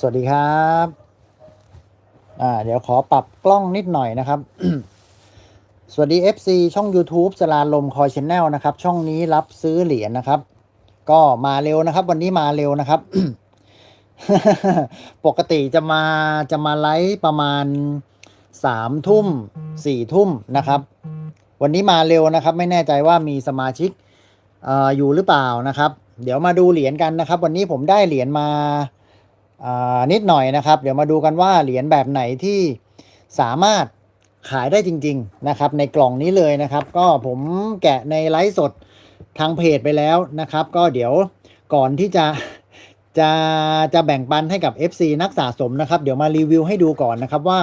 สวัสดีครับ อ่า เดี๋ยวขอปรับกล้องนิดหน่อยนะครับ สวัสดี FC ช่อง YouTube สลาลมคอยชแนลนะครับ ช่องนี้รับซื้อเหรียญนะครับ ก็มาเร็วนะครับ วันนี้มาเร็วนะครับ ปกติจะมาจะมาไลฟ์ประมาณสามทุ่มสี่ทุ่มนะครับ วันนี้มาเร็วนะครับ ไม่แน่ใจว่ามีสมาชิกอออยู่หรือเปล่านะครับ เดี๋ยวมาดูเหรียญกันนะครับ วันนี้ผมได้เหรียญมา นิดหน่อยนะครับ เดี๋ยวมาดูกันว่าเหรียญแบบไหนที่สามารถขายได้จริง ๆ นะครับ ในกล่องนี้เลยนะครับ ก็ผมแกะในไลฟ์สดทางเพจไปแล้วนะครับ ก็เดี๋ยวก่อนที่จะจะจะแบ่งปันให้กับ FC นักสะสมนะครับ เดี๋ยวมารีวิวให้ดูก่อนนะครับว่า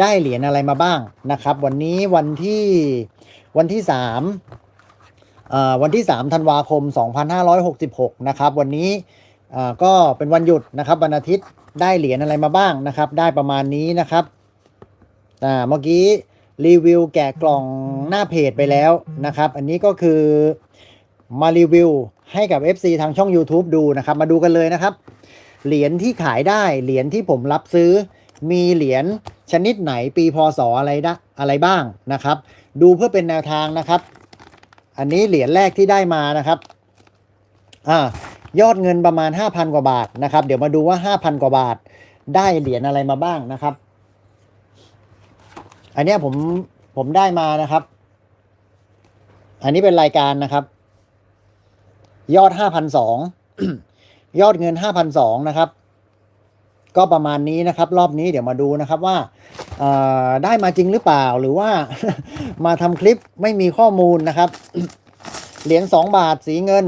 ได้เหรียญอะไรมาบ้างนะครับ วันนี้วันที่วันที่3วันที่3ธันวาคม 2566 นะครับ วันนี้ ก็เป็นวันหยุดนะครับวันอาทิตย์ได้เหรียญอะไรมาบ้างนะครับ ได้ประมาณนี้นะครับอ่าเมื่อกี้รีวิวแกะกล่องหน้าเพจไปแล้วนะครับ อันนี้ก็คือมารีวิวให้กับ FC ทางช่อง YouTube ดูนะครับ มาดูกันเลยนะครับ เหรียญที่ขายได้เหรียญที่ผมรับซื้อ มีเหรียญชนิดไหนปีพศอะไรนะอะไรบ้างนะครับ ดูเพื่อเป็นแนวทางนะครับ อันนี้เหรียญแรกที่ได้มานะครับอ่า ยอดเงินประมาณ 5,000 กว่าบาทนะครับ เดี๋ยวมาดูว่า 5,000 กว่าบาท ได้เหรียญอะไรมาบ้างนะครับ อันนี้ผมผมได้มานะครับ อันนี้เป็นรายการนะครับ ยอด 5,200 ยอดเงิน 5,200 นะครับ ก็ประมาณนี้นะครับ รอบนี้เดี๋ยวมาดูนะครับว่าได้มาจริงหรือเปล่าหรือว่ามาทำคลิปไม่มีข้อมูลนะครับ เหรียญ2บาทสีเงิน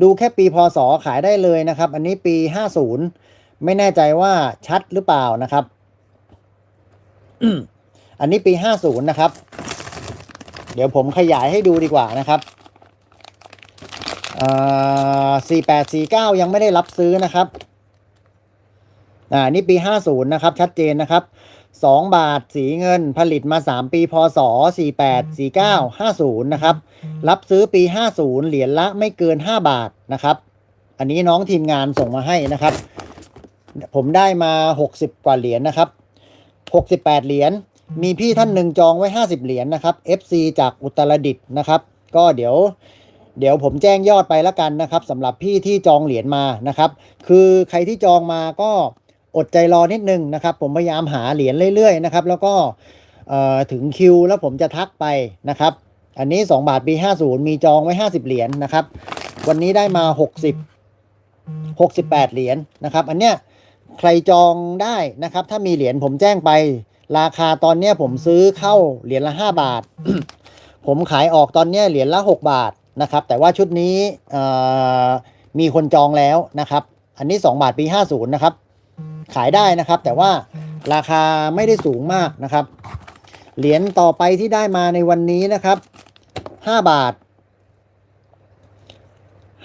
ดูแค่ปีพศขายได้เลยนะครับ อันนี้ปี 50 ไม่แน่ใจว่าชัดหรือเปล่านะครับ อันนี้ปี 50 นะครับ เดี๋ยวผมขยายให้ดูดีกว่านะครับสี่แปดสี่เก้ายังไม่ได้รับซื้อนะครับ อ่า นี่ปีห้าศูนย์นะครับ ชัดเจนนะครับ สองบาท สีเงินผลิตมาสามปี พศสี่แปดสี่เก้าห้าศูนย์นะครับ รับซื้อปีห้าศูนย์เหรียญละไม่เกินห้าบาทนะครับ อันนี้น้องทีมงานส่งมาให้นะครับ ผมได้มาหกสิบกว่าเหรียญนะครับหกสิบแปดเหรียญ มีพี่ท่านหนึ่งจองไว้ห้าสิบเหรียญนะครับ FC จากอุตรดิตถ์นะครับ ก็เดี๋ยวเดี๋ยวผมแจ้งยอดไปแล้วกันนะครับสำหรับพี่ที่จองเหรียญมานะครับ คือใครที่จองมาก็ อดใจรอนิดนึงนะครับ ผมพยายามหาเหรียญเรื่อยๆนะครับแล้วก็ถึงคิวแล้วผมจะทักไปนะครับ อันนี้ 2 บาทปี50 มีจองไว้ 50 เหรียญนะครับ วันนี้ได้มา 60 68 เหรียญนะครับ อันเนี้ยใครจองได้นะครับ ถ้ามีเหรียญผมแจ้งไป ราคาตอนเนี้ยผมซื้อเข้าเหรียญละ 5 บาท ผมขายออกตอนเนี้ยเหรียญละ 6 บาทนะครับ แต่ว่าชุดนี้มีคนจองแล้วนะครับ อันนี้ 2 บาทปี50 นะครับ ขายได้นะครับ แต่ว่าราคาไม่ได้สูงมากนะครับ เหรียญต่อไปที่ได้มาในวันนี้นะครับ 5 บาท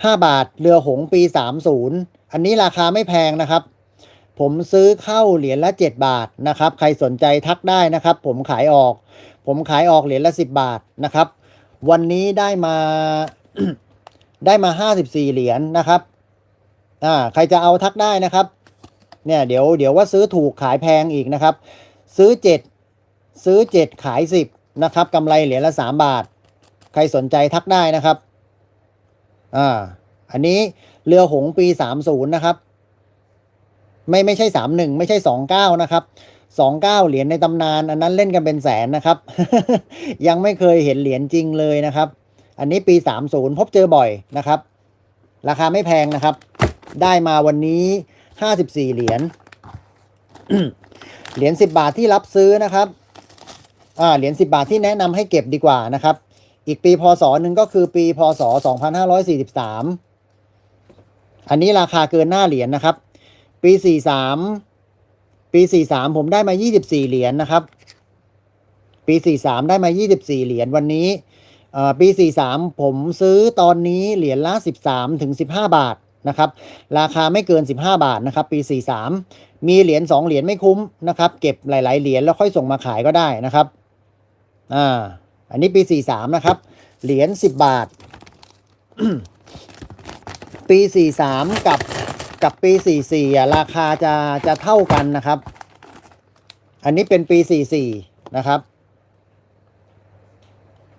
5 บาทเรือหงส์ปี 30 อันนี้ราคาไม่แพงนะครับ ผมซื้อเข้าเหรียญละ 7 บาทนะครับ ใครสนใจทักได้นะครับ ผมขายออก ผมขายออกเหรียญละ 10 บาทนะครับ วันนี้ได้มาได้มา 54 เหรียญนะครับอ่าใครจะเอาทักได้นะครับ เนี่ยเดี๋ยวเดี๋ยวว่าซื้อถูกขายแพงอีกนะครับ ซื้อ7ซื้อ7ขาย10นะครับกำไรเหรียญละ3บาท ใครสนใจทักได้นะครับอ่าอันนี้เรือหงส์ปี30นะครับ ไม่ไม่ใช่31ไม่ใช่29นะครับ29เหรียญในตำนาน อันนั้นเล่นกันเป็นแสนนะครับ ยังไม่เคยเห็นเหรียญจริงเลยนะครับ อันนี้ปี30พบเจอบ่อยนะครับ ราคาไม่แพงนะครับ ได้มาวันนี้ 54เหรียญ เหรียญ10บาทที่รับซื้อนะครับอ่าเหรียญ10บาทที่แนะนำให้เก็บดีกว่านะครับ อีกปีพศหนึ่งก็คือปีพศ2543อันนี้ราคาเกินหน้าเหรียญนะครับ ปี43ปี43ผมได้มา24เหรียญนะครับ ปี43ได้มา24เหรียญวันนี้อ่อปี43ผมซื้อตอนนี้เหรียญละ13ถึง15บาท นะครับ ราคาไม่เกิน 15 บาทนะครับ ปี 43 มีเหรียญ2เหรียญไม่คุ้มนะครับ เก็บหลาย ๆ เหรียญแล้วค่อยส่งมาขายก็ได้นะครับอ่าอันนี้ปี 43 นะครับ เหรียญ10 บาท ปี 43 กับกับปี 44อะราคาจะจะเท่ากันนะครับ อันนี้เป็นปี 44 นะครับ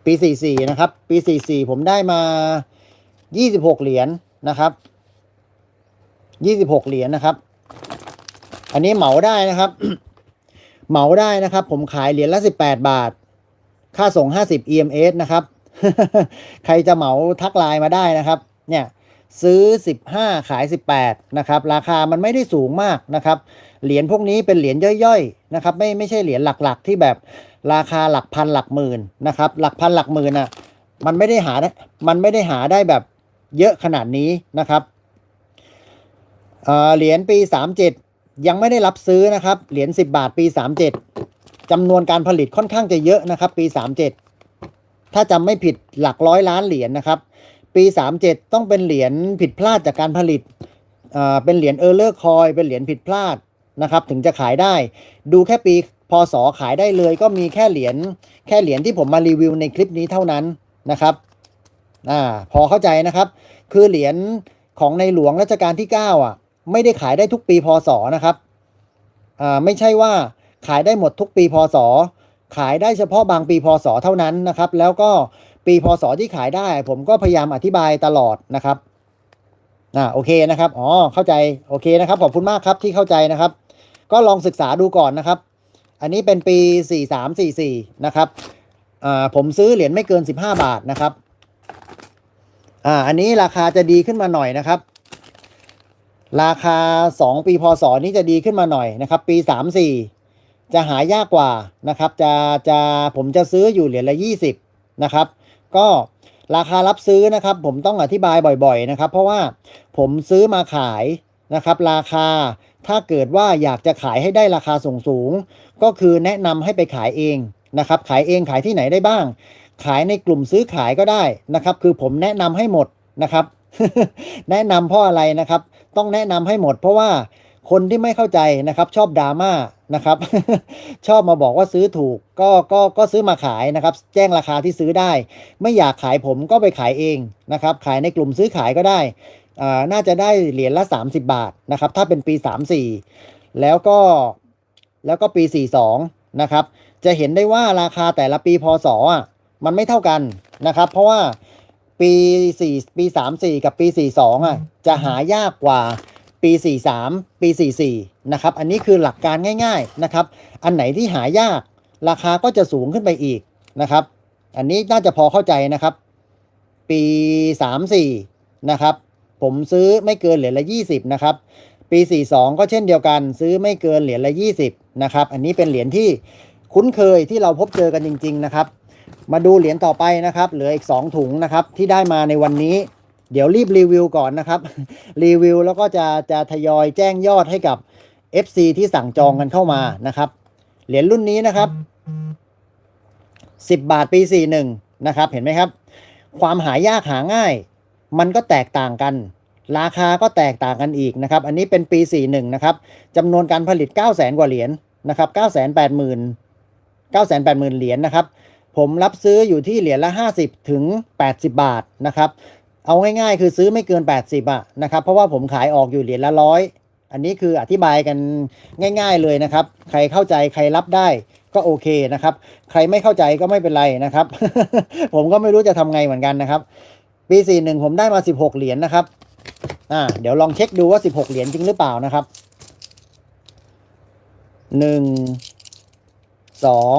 ปี 44 นะครับ ปี 44 ผมได้มา 26 เหรียญนะครับ 26เหรียญนะครับ อันนี้เหมาได้นะครับ เหมาได้นะครับ ผมขายเหรียญละ18บแปดบาท ค่าส่ง50 EMS นะครับ ใครจะเหมาทักไลน์มาได้นะครับ เนี่ยซื้อ 15 ขาย 18 นะครับ ราคามันไม่ได้สูงมากนะครับ เหรียญพวกนี้เป็นเหรียญย่อยๆ นะครับ ไม่ไม่ใช่เหรียญหลักๆ ที่แบบราคาหลักพันหลักหมื่นนะครับ หลักพันหลักหมื่นอะ มันไม่ได้หาได้มันไม่ได้หาได้แบบเยอะขนาดนี้นะครับ เหรียญปี 37 ยังไม่ได้รับซื้อนะครับ เหรียญ10 บาทปี 37จำนวนการผลิตค่อนข้างจะเยอะนะครับ ปี 37 ถ้าจำไม่ผิดหลักร้อยล้านเหรียญนะครับ ปี 37 ต้องเป็นเหรียญผิดพลาดจากการผลิตเป็นเหรียญเออร์เลอร์คอยเป็นเหรียญผิดพลาดนะครับ ถึงจะขายได้ ดูแค่ปีพศขายได้เลยก็มีแค่เหรียญแค่เหรียญที่ผมมารีวิวในคลิปนี้เท่านั้นนะครับอ่าพอเข้าใจนะครับ คือเหรียญของในหลวงรัชกาลที่ 9 อะ ไม่ได้ขายได้ทุกปีพศนะครับอ่าไม่ใช่ว่าขายได้หมดทุกปีพศ ขายได้เฉพาะบางปีพศเท่านั้นนะครับ แล้วก็ปีพศที่ขายได้ ผมก็พยายามอธิบายตลอดนะครับอ่าโอเคนะครับอ๋อเข้าใจโอเคนะครับขอบคุณมากครับที่เข้าใจนะครับ ก็ลองศึกษาดูก่อนนะครับ อันนี้เป็นปี 4344 นะครับอ่าผมซื้อเหรียญไม่เกิน 15 บาทนะครับอ่าอันนี้ราคาจะดีขึ้นมาหน่อยนะครับ ราคา 2 ปีพศนี้จะดีขึ้นมาหน่อยนะครับ ปี 34 จะหายากกว่านะครับจะจะผมจะซื้ออยู่เหรียญละ 20 นะครับ ก็ราคารับซื้อนะครับ ผมต้องอธิบายบ่อยๆนะครับ เพราะว่าผมซื้อมาขายนะครับ ราคาถ้าเกิดว่าอยากจะขายให้ได้ราคาสูงสูง ก็คือแนะนำให้ไปขายเองนะครับ ขายเองขายที่ไหนได้บ้าง ขายในกลุ่มซื้อขายก็ได้นะครับ คือผมแนะนำให้หมดนะครับ แนะนำเพราะอะไรนะครับ ต้องแนะนำให้หมด เพราะว่าคนที่ไม่เข้าใจนะครับ ชอบดราม่านะครับ ชอบมาบอกว่าซื้อถูกก็ก็ก็ซื้อมาขายนะครับ แจ้งราคาที่ซื้อได้ ไม่อยากขายผมก็ไปขายเองนะครับ ขายในกลุ่มซื้อขายก็ได้อ่าน่าจะได้เหรียญละ 30 บาทนะครับ ถ้าเป็นปี 34 แล้วก็แล้วก็ปี 42นะครับ จะเห็นได้ว่าราคาแต่ละปีพศอะมันไม่เท่ากันนะครับ เพราะว่า ปี4ปี34กับปี42อะจะหายากกว่าปี43ปี44นะครับ อันนี้คือหลักการง่ายๆนะครับ อันไหนที่หายากราคาก็จะสูงขึ้นไปอีกนะครับ อันนี้น่าจะพอเข้าใจนะครับ ปี34นะครับ ผมซื้อไม่เกินเหรียญละ20นะครับปี42 ก็เช่นเดียวกัน ซื้อไม่เกินเหรียญละ 20 นะครับ อันนี้เป็นเหรียญที่คุ้นเคยที่เราพบเจอกันจริง ๆ นะครับ มาดูเหรียญต่อไปนะครับ เหลืออีก 2 ถุงนะครับ ที่ได้มาในวันนี้ เดี๋ยวรีบรีวิวก่อนนะครับ รีวิวแล้วก็จะจะทยอยแจ้งยอดให้กับ FC ที่สั่งจองกันเข้ามานะครับ เหรียญรุ่นนี้นะครับ 10 บาทปี 41 นะครับ เห็นไหมครับ ความหายากหาง่าย มันก็แตกต่างกัน ราคาก็แตกต่างกันอีกนะครับ อันนี้เป็นปี 41 นะครับจำนวนการผลิต 9 0 0 0 0 0 กว่าเหรียญนะครับ 9 8 0 0 0 0 9 8 0 0 0 0 เหรียญนะครับ ผมรับซื้ออยู่ที่เหรียญละ 50 ถึง 80 บาทนะครับ เอาง่ายๆ คือซื้อไม่เกิน 80อะนะครับ เพราะว่าผมขายออกอยู่เหรียญละร้อยอันนี้คืออธิบายกันง่าย ๆเลยนะครับ ใครเข้าใจใครรับได้ก็โอเคนะครับ ใครไม่เข้าใจก็ไม่เป็นไรนะครับ ผมก็ไม่รู้จะทำไงเหมือนกันนะครับ ปี41ผมได้มา16เหรียญนะครับ อ่า เดี๋ยวลองเช็คดูว่า16เหรียญจริงหรือเปล่านะครับหนึ่งสอง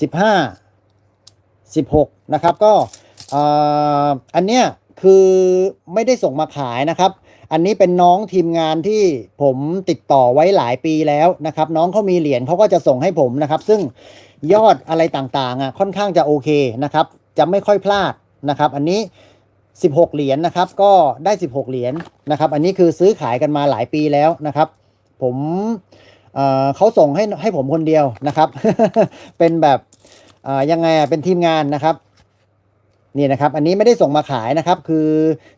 สิบห้าสิบหกนะครับก็อ,อันเนี้ยคือไม่ได้ส่งมาขายนะครับ อันนี้เป็นน้องทีมงานที่ผมติดต่อไว้หลายปีแล้วนะครับ น้องเขามีเหรียญเขาก็จะส่งให้ผมนะครับ ซึ่งยอดอะไรต่างๆอะค่อนข้างจะโอเคนะครับ จะไม่ค่อยพลาดนะครับ อันนี้ 16 เหรียญนะครับ ก็ได้ 16 เหรียญนะครับ อันนี้คือซื้อขายกันมาหลายปีแล้วนะครับ ผม เขาส่งให้ให้ผมคนเดียวนะครับ เป็นแบบยังไงเป็นทีมงานนะครับนี่นะครับ อันนี้ไม่ได้ส่งมาขายนะครับ คือ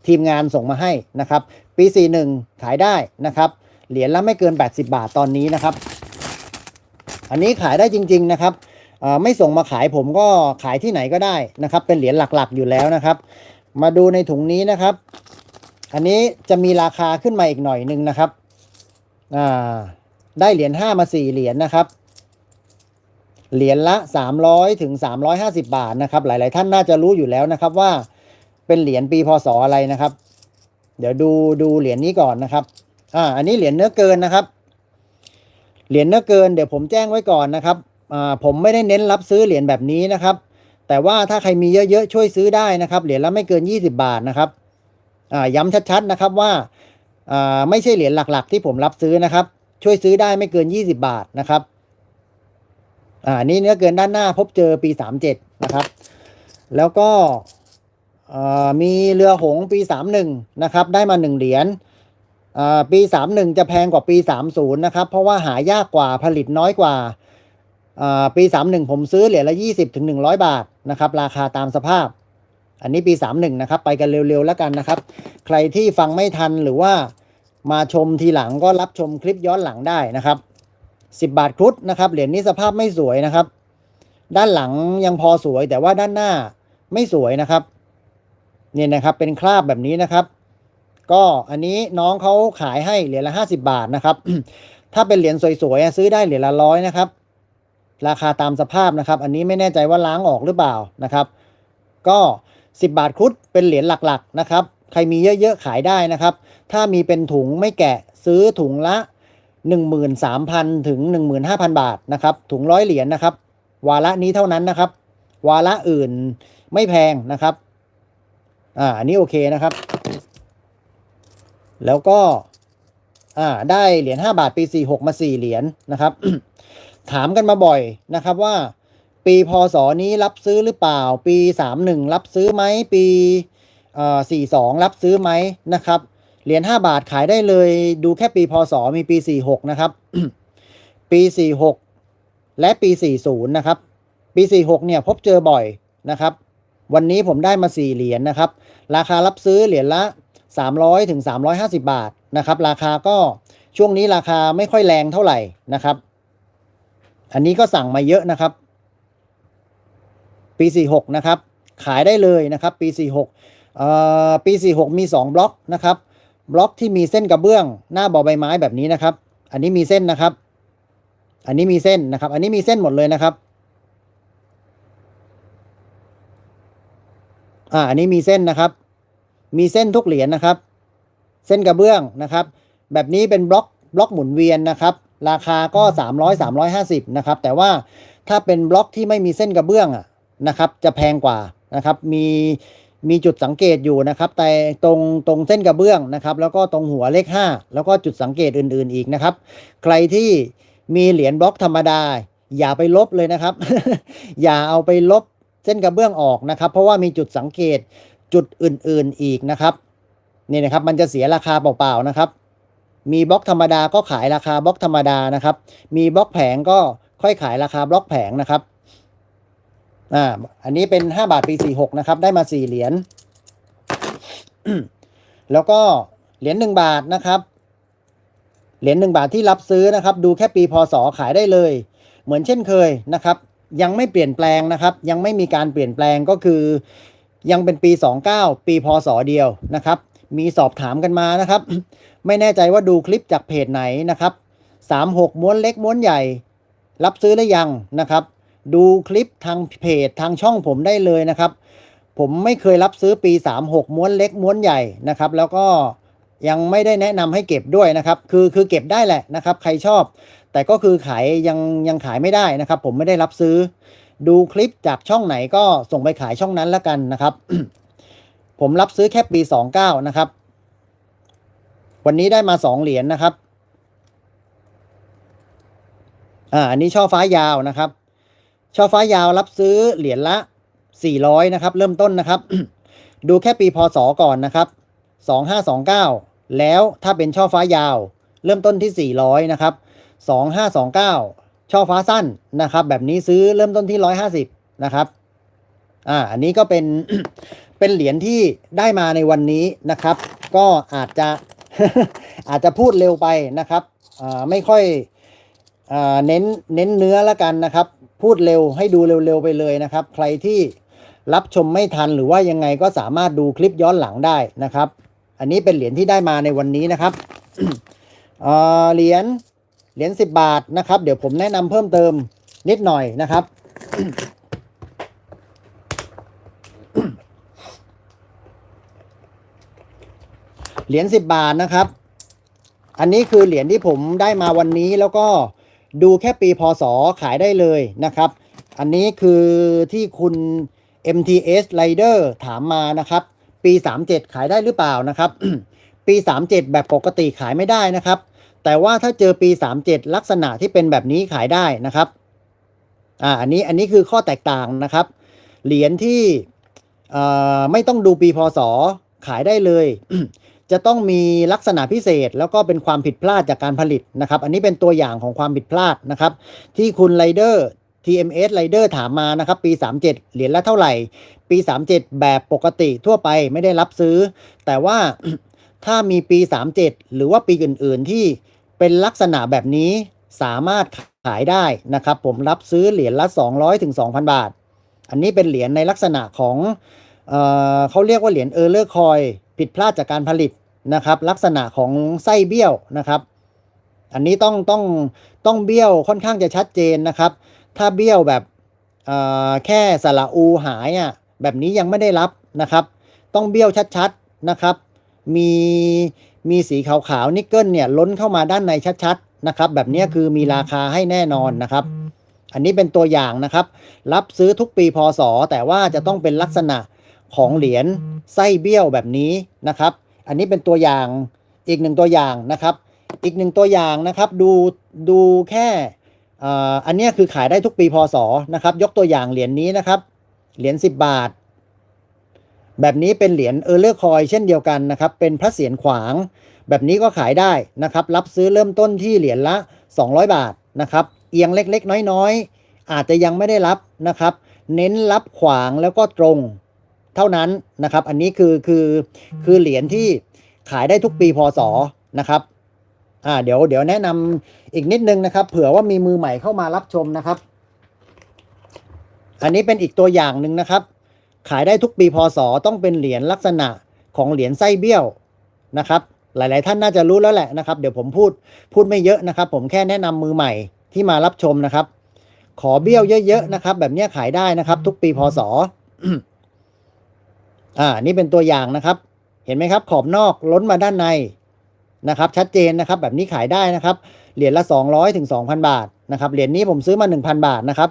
ทีมงานส่งมาให้นะครับ ปี 41 ขายได้นะครับ เหรียญละไม่เกิน 80 บาทตอนนี้นะครับ อันนี้ขายได้จริง ๆนะครับไม่ส่งมาขายผมก็ขายที่ไหนก็ได้นะครับ เป็นเหรียญหลักๆอยู่แล้วนะครับ มาดูในถุงนี้นะครับ อันนี้จะมีราคาขึ้นมาอีกหน่อยหนึ่งนะครับ อ่า ได้เหรียญห้ามาสี่เหรียญนะครับ เหรียญละสามร้อยถึงสามร้อยห้าสิบาทนะครับ หลาย ๆ ท่านน่าจะรู้อยู่แล้วนะครับว่าเป็นเหรียญปีพศอะไรนะครับ เดี๋ยวดูดูเหรียญนี้ก่อนนะครับ อ่า อันนี้เหรียญเนื้อเกินนะครับ เหรียญเนื้อเกินเดี๋ยวผมแจ้งไว้ก่อนนะครับ อ่า ผมไม่ได้เน้นรับซื้อเหรียญแบบนี้นะครับ แต่ว่าถ้าใครมีเยอะ ๆ ช่วยซื้อได้นะครับ เหรียญละไม่เกิน 20 บาทนะครับ อ่า ย้ำชัด ๆ นะครับว่า อ่า ไม่ใช่เหรียญหลัก ๆ ที่ผมรับซื้อนะครับ ช่วยซื้อได้ไม่เกิน 20 บาทนะครับ อ่านี่เนื้อเกินด้านหน้าพบเจอปี 37 นะครับ แล้วก็มีเรือหงส์ปี 31 นะครับ ได้มา 1 เหรียญอ่าปี 31 จะแพงกว่าปี 30 นะครับ เพราะว่าหายากกว่าผลิตน้อยกว่าอ่าปี 31 ผมซื้อเหรียญละ 20ถึง100 บาทนะครับ ราคาตามสภาพ อันนี้ปี 31 นะครับ ไปกันเร็วๆแล้วกันนะครับ ใครที่ฟังไม่ทันหรือว่า มาชมทีหลังก็รับชมคลิปย้อนหลังได้นะครับ10บาทครุฑนะครับ เหรียญนี้สภาพไม่สวยนะครับ ด้านหลังยังพอสวย แต่ว่าด้านหน้าไม่สวยนะครับ เนี่ยนะครับเป็นคราบแบบนี้นะครับ ก็อันนี้น้องเขาขายให้เหรียญละ50บาทนะครับ ถ้าเป็นเหรียญสวยๆซื้อได้เหรียญละร้อยนะครับ ราคาตามสภาพนะครับ อันนี้ไม่แน่ใจว่าล้างออกหรือเปล่านะครับ ก็10บาทครุฑเป็นเหรียญหลักๆนะครับ ใครมีเยอะๆขายได้นะครับ ถ้ามีเป็นถุงไม่แกะซื้อถุงละ 13,000 ถึง 15,000 บาทนะครับ ถุงร้อยเหรียญนะครับ วาระนี้เท่านั้นนะครับ วาระอื่นไม่แพงนะครับ อ่าอันนี้โอเคนะครับ แล้วก็ อ่า ได้เหรียญ5บาทปี 46 มา 4 เหรียญนะครับ ถามกันมาบ่อยนะครับว่าปีพศนี้รับซื้อหรือเปล่า ปี 31 รับซื้อไหมปีเอ่อ42 รับซื้อไหมนะครับ เหรียญ5บาทขายได้เลยดูแค่ปีพศมีปี 46 นะครับ ปี 46 และปี 40 นะครับ ปี 46 เนี่ยพบเจอบ่อยนะครับ วันนี้ผมได้มา 4 เหรียญนะครับ ราคารับซื้อเหรียญละ 300ถึง350 บาทนะครับ ราคาก็ช่วงนี้ราคาไม่ค่อยแรงเท่าไหร่นะครับ อันนี้ก็สั่งมาเยอะนะครับ ปี 46 นะครับ ขายได้เลยนะครับ ปี 46เอ่อปี 46 มี 2 บล็อกนะครับ บล็อกที่มีเส้นกระเบื้อง หน้าบอใบไม้แบบนี้นะครับ อันนี้มีเส้นนะครับ อันนี้มีเส้นนะครับ อันนี้มีเส้นหมดเลยนะครับ อ่า อันนี้มีเส้นนะครับ มีเส้นทุกเหรียญนะครับ เส้นกระเบื้องนะครับ แบบนี้เป็นบล็อกบล็อกหมุนเวียนนะครับ ราคาก็ 300 350นะครับ แต่ว่าถ้าเป็นบล็อกที่ไม่มีเส้นกระเบื้องอะนะครับ จะแพงกว่านะครับ มี มีจุดสังเกตอยู่นะครับ แต่ตรงตรงเส้นกระเบื้องนะครับ แล้วก็ตรงหัวเลข 5 แล้วก็จุดสังเกตอื่น ๆอีกนะครับ ใครที่มีเหรียญบล็อกธรรมดา อย่าไปลบเลยนะครับ อย่าเอาไปลบเส้นกระเบื้องออกนะครับ เพราะว่ามีจุดสังเกตจุดอื่นๆอีกนะครับนี่นะครับมันจะเสียราคาเปล่าๆนะครับ มีบล็อกธรรมดาก็ขายราคาบล็อกธรรมดานะครับ มีบล็อกแผงก็ค่อยขายราคาบล็อกแผงนะครับ อ่า อันนี้เป็น5บาทปี46นะครับ ได้มา4เหรียญ แล้วก็เหรียญ1บาทนะครับ เหรียญ1บาทที่รับซื้อนะครับ ดูแค่ปีพศขายได้เลย เหมือนเช่นเคยนะครับ ยังไม่เปลี่ยนแปลงนะครับ ยังไม่มีการเปลี่ยนแปลงก็คือ ยังเป็นปี 29 ปีพศเดียวนะครับ มีสอบถามกันมานะครับ ไม่แน่ใจว่าดูคลิปจากเพจไหนนะครับ36ม้วนเล็กม้วนใหญ่ รับซื้อหรือยังนะครับ ดูคลิปทางเพจทางช่องผมได้เลยนะครับ ผมไม่เคยรับซื้อปี 36 ม้วนเล็กม้วนใหญ่นะครับ แล้วก็ยังไม่ได้แนะนำให้เก็บด้วยนะครับ คือคือเก็บได้แหละนะครับ ใครชอบ แต่ก็คือขายยังยังขายไม่ได้นะครับ ผมไม่ได้รับซื้อ ดูคลิปจากช่องไหนก็ส่งไปขายช่องนั้นล้วกันนะครับ ผมรับซื้อแค่ปี 29 นะครับ วันนี้ได้มา 2 เหรียญนะครับ อ่าอันนี้ช่อฟ้ายาวนะครับ ช่อฟ้ายาวรับซื้อเหรียญละ 400 นะครับ เริ่มต้นนะครับ ดูแค่ปีพศก่อนนะครับ 2529 แล้วถ้าเป็นช่อฟ้ายาว เริ่มต้นที่ 400 นะครับ 2529 ช่อฟ้าสั้นนะครับ แบบนี้ซื้อเริ่มต้นที่ 150 นะครับอ่าอันนี้ก็เป็นเป็นเหรียญที่ได้มาในวันนี้นะครับ ก็อาจจะอาจจะพูดเร็วไปนะครับอ่าไม่ค่อยอ่าเน้นเน้นเนื้อละกันนะครับ พูดเร็วให้ดูเร็วๆไปเลยนะครับ ใครที่รับชมไม่ทันหรือว่ายังไงก็สามารถดูคลิปย้อนหลังได้นะครับ อันนี้เป็นเหรียญที่ได้มาในวันนี้นะครับเหรียญเหรียญสิบบาทนะครับ เดี๋ยวผมแนะนำเพิ่มเติมนิดหน่อยนะครับเหรียญสิบบาทนะครับ อันนี้คือเหรียญที่ผมได้มาวันนี้แล้วก็ ดูแค่ปีพศขายได้เลยนะครับ อันนี้คือที่คุณ MTS Rider ถามมานะครับ ปี 37 ขายได้หรือเปล่านะครับ ปี 37 แบบปกติขายไม่ได้นะครับ แต่ว่าถ้าเจอปี 37 ลักษณะที่เป็นแบบนี้ขายได้นะครับอ่าอันนี้อันนี้คือข้อแตกต่างนะครับ เหรียญที่ไม่ต้องดูปีพศขายได้เลย จะต้องมีลักษณะพิเศษ แล้วก็เป็นความผิดพลาดจากการผลิตนะครับ อันนี้เป็นตัวอย่างของความผิดพลาดนะครับ ที่คุณไรเดอร์ TMS Rider ถามมานะครับ ปี 37 เหรียญละเท่าไหร่ ปี 37 แบบปกติทั่วไปไม่ได้รับซื้อ แต่ว่าถ้ามีปี 37 หรือว่าปีอื่น ๆ ที่เป็นลักษณะแบบนี้สามารถขายได้นะครับ ผมรับซื้อเหรียญละ 200ถึง2,000 บาท อันนี้เป็นเหรียญในลักษณะของ เเขาเรียกว่าเหรียญเออร์เลอร์คอยผิดพลาดจากการผลิตนะครับ ลักษณะของไส้เบี้ยวนะครับ อันนี้ต้องต้องต้องเบี้ยวค่อนข้างจะชัดเจนนะครับ ถ้าเบี้ยวแบบแค่สระอูหายอะแบบนี้ยังไม่ได้รับนะครับ ต้องเบี้ยวชัดๆนะครับ มีมีสีขาวๆนิกเกิลเนี่ยล้นเข้ามาด้านในชัดๆนะครับ แบบนี้คือมีราคาให้แน่นอนนะครับ อันนี้เป็นตัวอย่างนะครับ รับซื้อทุกปีพศแต่ว่าจะต้องเป็นลักษณะ ของเหรียญไส้เบี้ยวแบบนี้นะครับ อันนี้เป็นตัวอย่างอีกหนึ่งตัวอย่างนะครับ อีกหนึ่งตัวอย่างนะครับ ดูดูแค่อ,อันนี้คือขายได้ทุกปีพศนะครับ ยกตัวอย่างเหรียญนี้นะครับ เหรียญ10 บาท แบบนี้เป็นเหรียญเออร์เลอร์คอยเช่นเดียวกันนะครับ เป็นพระเศียรขวาง แบบนี้ก็ขายได้นะครับ รับซื้อเริ่มต้นที่เหรียญละ 200 บาทนะครับ เอียงเล็กๆ น้อยๆ อาจจะยังไม่ได้รับนะครับ เน้นรับขวางแล้วก็ตรง เท่านั้นนะครับ อันนี้คือคือคือเหรียญที่ขายได้ทุกปีพศนะครับอ่าเดี๋ยวเดี๋ยวแนะนำอีกนิดนึงนะครับ เผื่อว่ามีมือใหม่เข้ามารับชมนะครับ อันนี้เป็นอีกตัวอย่างหนึ่งนะครับ ขายได้ทุกปีพศต้องเป็นเหรียญลักษณะของเหรียญไส้เบี้ยวนะครับ หลาย ๆ ท่านน่าจะรู้แล้วแหละนะครับ เดี๋ยวผมพูดพูดไม่เยอะนะครับ ผมแค่แนะนำมือใหม่ที่มารับชมนะครับ ขอเบี้ยวเยอะ ๆ นะครับ แบบเนี้ยขายได้นะครับ ทุกปีพศ อ่า นี่เป็นตัวอย่างนะครับ เห็นไหมครับ ขอบนอกล้นมาด้านในนะครับ ชัดเจนนะครับ แบบนี้ขายได้นะครับ เหรียญละสองร้อยถึงสองพันบาทนะครับ เหรียญนี้ผมซื้อมาหนึ่งพันบาทนะครับ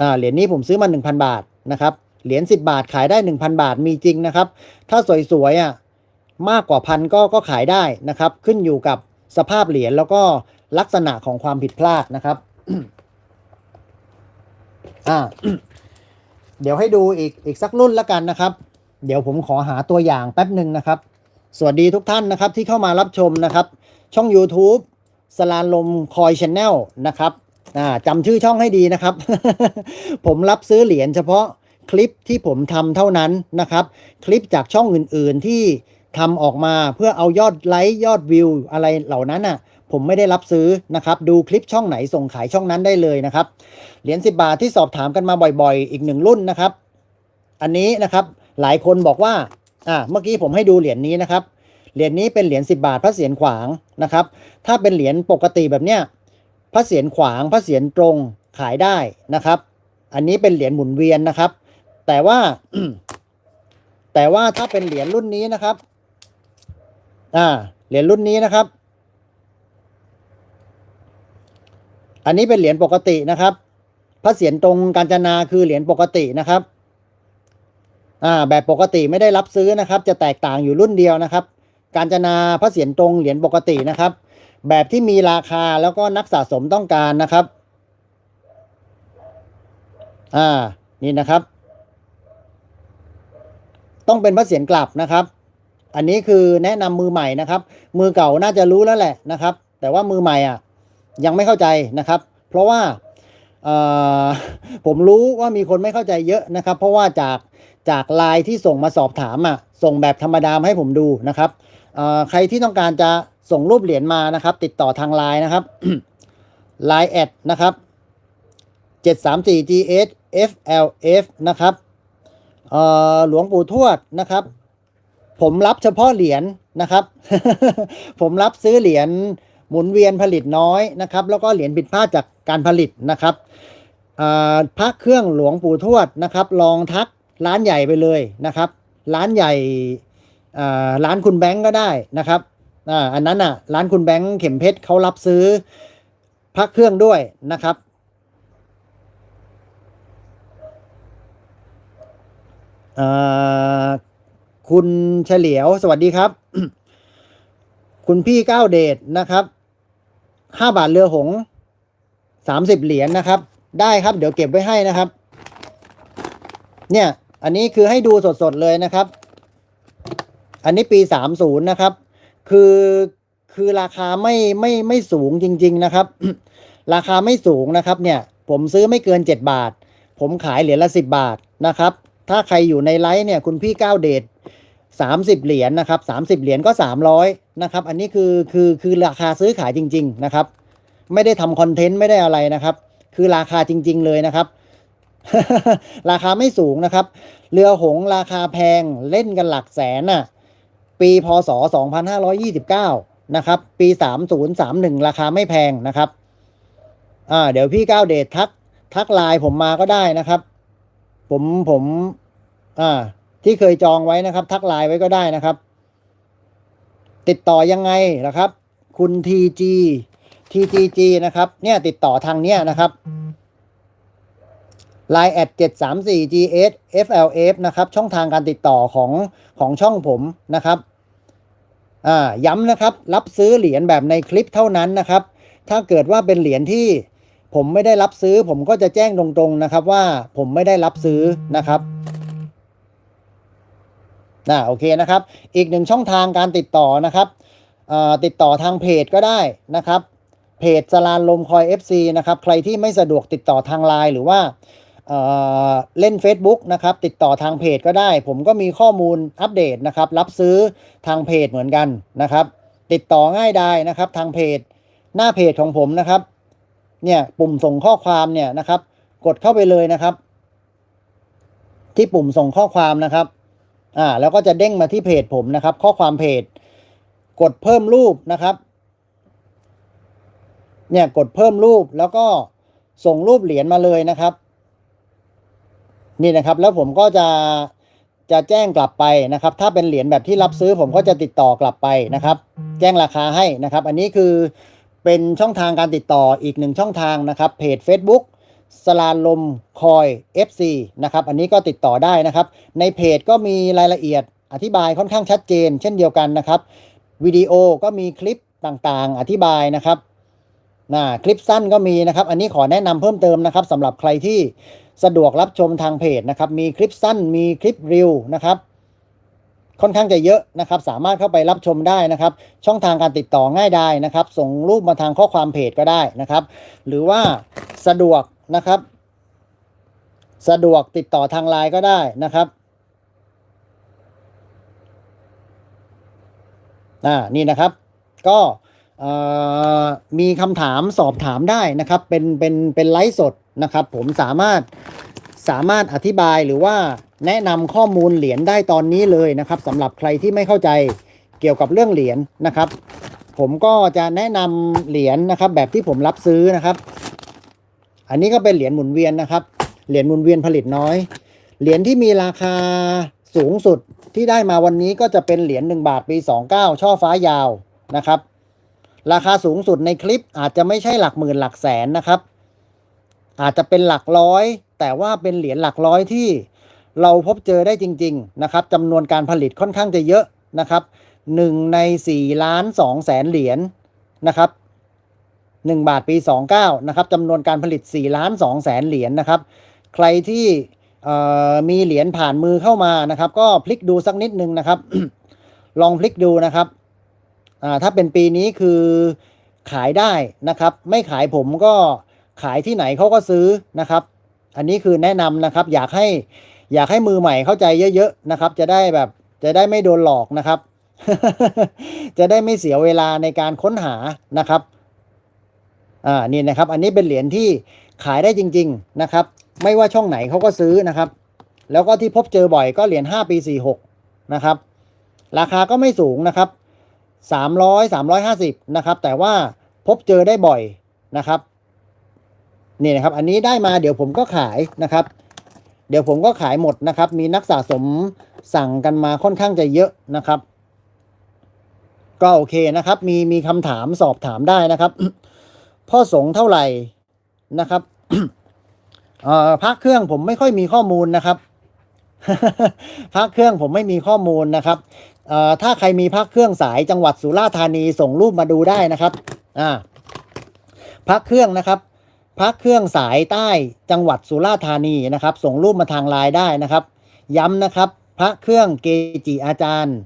อ่า เหรียญนี้ผมซื้อมาหนึ่งพันบาทนะครับ เหรียญสิบบาทขายได้หนึ่งพันบาทมีจริงนะครับ ถ้าสวยๆอะ มากกว่าพันก็ก็ขายได้นะครับ ขึ้นอยู่กับสภาพเหรียญแล้วก็ลักษณะของความผิดพลาดนะครับ อ่า เดี๋ยวให้ดูอีกอีกสักรุ่นแล้วกันนะครับ เดี๋ยวผมขอหาตัวอย่างแป๊บหนึ่งนะครับ สวัสดีทุกท่านนะครับที่เข้ามารับชมนะครับ ช่อง YouTube สลาลมคอยชแนลนะครับจำชื่อช่องให้ดีนะครับ ผมรับซื้อเหรียญเฉพาะคลิปที่ผมทำเท่านั้นนะครับ คลิปจากช่องอื่นๆที่ทำออกมาเพื่อเอายอดไลค์ยอดวิวอะไรเหล่านั้นน่ะ ผมไม่ได้รับซื้อนะครับ ดูคลิปช่องไหนส่งขายช่องนั้นได้เลยนะครับ เหรียญ10 บาทที่สอบถามกันมาบ่อยๆ อีกหนึ่งรุ่นนะครับ อันนี้นะครับหลายคนบอกว่าอ่าเมื่อกี้ผมให้ดูเหรียญนี้นะครับ เหรียญนี้เป็นเหรียญ10 บาทพระเศียรขวางนะครับ ถ้าเป็นเหรียญปกติแบบเนี้ยพระเศียรขวางพระเศียรตรงขายได้นะครับ อันนี้เป็นเหรียญหมุนเวียนนะครับ แต่ว่า แต่ว่าถ้าเป็นเหรียญรุ่นนี้นะครับ อ่า เหรียญรุ่นนี้นะครับ อันนี้เป็นเหรียญปกตินะครับ พระเศียรตรงกาญจนาคือเหรียญปกตินะครับ อ่า แบบปกติไม่ได้รับซื้อนะครับ จะแตกต่างอยู่รุ่นเดียวนะครับ กาญจนาพระเศียรตรงเหรียญปกตินะครับ แบบที่มีราคาแล้วก็นักสะสมต้องการนะครับ อ่า นี่นะครับ ต้องเป็นพระเศียรกลับนะครับ อันนี้คือแนะนำมือใหม่นะครับ มือเก่าน่าจะรู้แล้วแหละนะครับ แต่ว่ามือใหม่อะ ยังไม่เข้าใจนะครับ เพราะว่าผมรู้ว่ามีคนไม่เข้าใจเยอะนะครับ เพราะว่าจากจากไลน์ที่ส่งมาสอบถามอะส่งแบบธรรมดามให้ผมดูนะครับใครที่ต้องการจะส่งรูปเหรียญมานะครับ ติดต่อทางไลน์นะครับไลน์แอดนะครับ 734 GS FLF นะครับเอ่อหลวงปู่ทวดนะครับ ผมรับเฉพาะเหรียญนะครับ ผมรับซื้อเหรียญ หมุนเวียนผลิตน้อยนะครับ แล้วก็เหรียญผิดพลาดจากการผลิตนะครับพระเครื่องหลวงปู่ทวดนะครับ ลองทักร้านใหญ่ไปเลยนะครับ ร้านใหญ่ร้านคุณแบงก์ก็ได้นะครับอ,อันนั้นอะร้านคุณแบงก์เข็มเพชรเขารับซื้อพระเครื่องด้วยนะครับคุณเฉลียวสวัสดีครับ คุณพี่ก้าวเดชนะครับ ห้าบาทเรือหงสามสิบเหรียญนะครับ ได้ครับ เดี๋ยวเก็บไว้ให้นะครับ เนี่ย อันนี้คือให้ดูสดๆเลยนะครับ อันนี้ปีสามศูนย์นะครับ คือคือราคาไม่ไม่ไม่สูงจริง ๆนะครับ ราคาไม่สูงนะครับ เนี่ย ผมซื้อไม่เกินเจ็ดบาท ผมขายเหรียญละสิบบาทนะครับ ถ้าใครอยู่ในไลฟ์เนี่ย คุณพี่ก้าวเดชสามสิบเหรียญนะครับสามสิบเหรียญก็สามร้อย นะครับ อันนี้คือคือคือราคาซื้อขายจริง ๆ นะครับ ไม่ได้ทำคอนเทนต์ไม่ได้อะไรนะครับ คือราคาจริง ๆ เลยนะครับ ราคาไม่สูงนะครับ เรือหงราคาแพงเล่นกันหลักแสนน่ะ ปีพศ 2529 นะครับ ปี 3031 ราคาไม่แพงนะครับอ่าเดี๋ยวพี่ก้าวเดชทักทักไลน์ผมมาก็ได้นะครับ ผมผม อ่า ที่เคยจองไว้นะครับ ทักไลน์ไว้ก็ได้นะครับ ติดต่อยังไงล่ะครับ คุณทีจีทีจีจีนะครับ เนี่ยติดต่อทางเนี้ยนะครับ Line แอด734 GS FLF นะครับ ช่องทางการติดต่อของของช่องผมนะครับอ่าย้ำนะครับ รับซื้อเหรียญแบบในคลิปเท่านั้นนะครับ ถ้าเกิดว่าเป็นเหรียญที่ผมไม่ได้รับซื้อ ผมก็จะแจ้งตรงๆนะครับว่าผมไม่ได้รับซื้อนะครับ น่าโอเคนะครับ อีกหนึ่งช่องทางการติดต่อนะครับติดต่อทางเพจก็ได้นะครับ เพจสลานลมคอย FC นะครับ ใครที่ไม่สะดวกติดต่อทางไลน์หรือว่าเเล่น Facebook นะครับ ติดต่อทางเพจก็ได้ ผมก็มีข้อมูลอัปเดตนะครับ รับซื้อทางเพจเหมือนกันนะครับ ติดต่อง่ายได้นะครับทางเพจหน้าเพจของผมนะครับ เนี่ยปุ่มส่งข้อความเนี่ยนะครับ กดเข้าไปเลยนะครับ ที่ปุ่มส่งข้อความนะครับ อ่าแล้วก็จะเด้งมาที่เพจผมนะครับ ข้อความเพจ กดเพิ่มรูปนะครับ เนี่ยกดเพิ่มรูปแล้วก็ส่งรูปเหรียญมาเลยนะครับ นี่นะครับ แล้วผมก็จะจะแจ้งกลับไปนะครับ ถ้าเป็นเหรียญแบบที่รับซื้อ ผมก็จะติดต่อกลับไปนะครับ แจ้งราคาให้นะครับ อันนี้คือเป็นช่องทางการติดต่ออีกหนึ่งช่องทางนะครับ เพจ Facebook สลาลมคอย FC นะครับ อันนี้ก็ติดต่อได้นะครับ ในเพจก็มีรายละเอียดอธิบายค่อนข้างชัดเจน เช่นเดียวกันนะครับวิดีโอก็มีคลิปต่างๆ อธิบายนะครับนะคลิปสั้นก็มีนะครับ อันนี้ขอแนะนำเพิ่มเติมนะครับสำหรับใครที่สะดวกรับชมทางเพจนะครับ มีคลิปสั้นมีคลิปรีวนะครับ ค่อนข้างจะเยอะนะครับ สามารถเข้าไปรับชมได้นะครับ ช่องทางการติดต่อง่ายได้นะครับ ส่งรูปมาทางข้อความเพจก็ได้นะครับ หรือว่าสะดวก นะครับ สะดวกติดต่อทางไลน์ก็ได้นะครับอ่านี่นะครับ ก็มีคำถามสอบถามได้นะครับ เป็นเป็นเป็นไลฟ์สดนะครับ ผมสามารถสามารถอธิบายหรือว่าแนะนำข้อมูลเหรียญได้ตอนนี้เลยนะครับสำหรับใครที่ไม่เข้าใจเกี่ยวกับเรื่องเหรียญนะครับ ผมก็จะแนะนำเหรียญนะครับ แบบที่ผมรับซื้อนะครับ อันนี้ก็เป็นเหรียญหมุนเวียนนะครับ เหรียญหมุนเวียนผลิตน้อย เหรียญที่มีราคาสูงสุดที่ได้มาวันนี้ก็จะเป็นเหรียญ1บาทปี 29 ช่อฟ้ายาวนะครับ ราคาสูงสุดในคลิปอาจจะไม่ใช่หลักหมื่นหลักแสนนะครับ อาจจะเป็นหลักร้อย แต่ว่าเป็นเหรียญหลักร้อยที่เราพบเจอได้จริง ๆ นะครับจำนวนการผลิตค่อนข้างจะเยอะนะครับหนึ่งในสี่ล้านสองแสนเหรียญนะครับ หนึ่งบาทปีสองเก้านะครับจำนวนการผลิตสี่ล้านสองแสนเหรียญนะครับ ใครที่มีเหรียญผ่านมือเข้ามานะครับ ก็พลิกดูสักนิดนึงนะครับ ลองพลิกดูนะครับถ้าเป็นปีนี้คือขายได้นะครับ ไม่ขายผมก็ขายที่ไหนเขาก็ซื้อนะครับ อันนี้คือแนะนำนะครับ อยากให้อยากให้มือใหม่เข้าใจเยอะๆนะครับ จะได้แบบจะได้ไม่โดนหลอกนะครับ จะได้ไม่เสียเวลาในการค้นหานะครับ อ่านี่นะครับ อันนี้เป็นเหรียญที่ขายได้จริง ๆนะครับ ไม่ว่าช่องไหนเขาก็ซื้อนะครับ แล้วก็ที่พบเจอบ่อยก็เหรียญ5ปี 46 นะครับ ราคาก็ไม่สูงนะครับ 300 350 นะครับ แต่ว่าพบเจอได้บ่อยนะครับนี่นะครับ อันนี้ได้มาเดี๋ยวผมก็ขายนะครับ เดี๋ยวผมก็ขายหมดนะครับ มีนักสะสมสั่งกันมาค่อนข้างจะเยอะนะครับ ก็โอเคนะครับ มีมีคำถามสอบถามได้นะครับ พ่อสงฆ์เท่าไหร่นะครับพระเครื่องผมไม่ค่อยมีข้อมูลนะครับพระเครื่องผมไม่มีข้อมูลนะครับถ้าใครมีพระเครื่องสายจังหวัดสุราษฎร์ธานีส่งรูปมาดูได้นะครับพระเครื่องนะครับพระเครื่องสายใต้จังหวัดสุราษฎร์ธานีนะครับ ส่งรูปมาทางไลน์ได้นะครับ ย้ำนะครับ พระเครื่องเกจิอาจารย์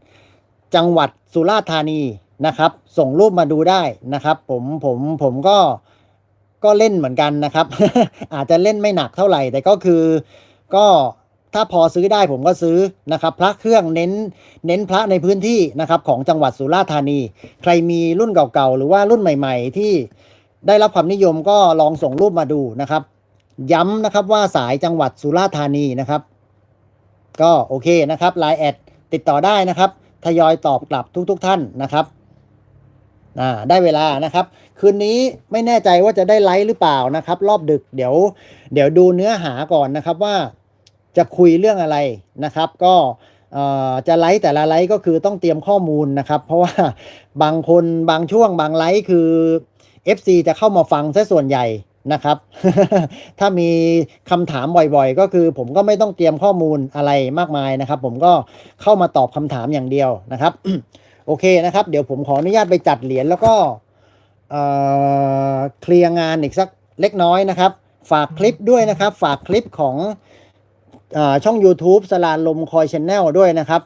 จังหวัดสุราษฎร์ธานี นะครับ ส่งรูปมาดูได้นะครับ ผมผมผมก็ก็เล่นเหมือนกันนะครับ อาจจะเล่นไม่หนักเท่าไหร่ แต่ก็คือก็ถ้าพอซื้อได้ผมก็ซื้อนะครับ พระเครื่องเน้นเน้นพระในพื้นที่นะครับ ของจังหวัดสุราษฎร์ธานี ใครมีรุ่นเก่าๆ หรือว่ารุ่นใหม่ ๆ ที่ได้รับความนิยมก็ลองส่งรูปมาดูนะครับ ย้ำนะครับว่าสายจังหวัดสุราษฎร์ธานีนะครับ ก็โอเคนะครับไลน์แอดติดต่อได้นะครับ ทยอยตอบกลับทุกๆทท่านนะครับ อ่าได้เวลานะครับ คืนนี้ไม่แน่ใจว่าจะได้ไลฟ์หรือเปล่านะครับ รอบดึกเดี๋ยว เดี๋ยวดูเนื้อหาก่อนนะครับว่าจะคุยเรื่องอะไรนะครับ ก็เอ่อจะไลฟ์แต่ละไลฟ์ก็คือต้องเตรียมข้อมูลนะครับ เพราะว่าบางคนบางช่วงบางไลฟ์คือ FC จะเข้ามาฟังซะส่วนใหญ่นะครับ ถ้ามีคำถามบ่อยๆ ก็คือผมก็ไม่ต้องเตรียมข้อมูลอะไรมากมายนะครับ ผมก็เข้ามาตอบคำถามอย่างเดียวนะครับ โอเคนะครับ เดี๋ยวผมขออนุญาตไปจัดเหรียญแล้วก็เคลียร์งานอีกสักเล็กน้อยนะครับ ฝากคลิปด้วยนะครับ ฝากคลิปของอช่อง YouTube สลานลมคอยชแนลด้วยนะครับ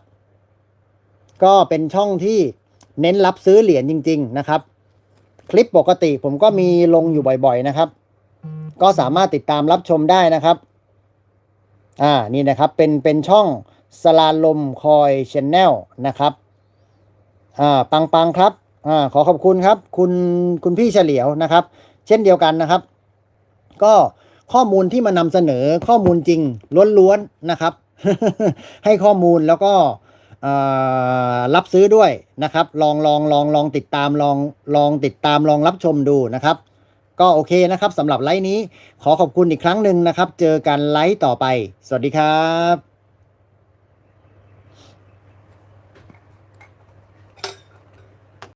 ก็เป็นช่องที่เน้นรับซื้อเหรียญจริง ๆ นะครับ คลิปปกติผมก็มีลงอยู่บ่อยๆนะครับ ก็สามารถติดตามรับชมได้นะครับอ่านี่นะครับเป็นเป็นช่องสลาลมคอยชแนลนะครับ อ่าปังปังครับอ่าขอขอบคุณครับ คุณคุณพี่เฉลียวนะครับ เช่นเดียวกันนะครับ ก็ข้อมูลที่มานำเสนอข้อมูลจริงล้วนๆนะครับ ให้ข้อมูลแล้วก็รับซื้อด้วยนะครับ ลองลองลองลองติดตามลองลองติดตามลองรับชมดูนะครับ ก็โอเคนะครับสำหรับไลฟ์นี้ขอขอบคุณอีกครั้งหนึ่งนะครับ เจอกันไลฟ์ต่อไป สวัสดีครับ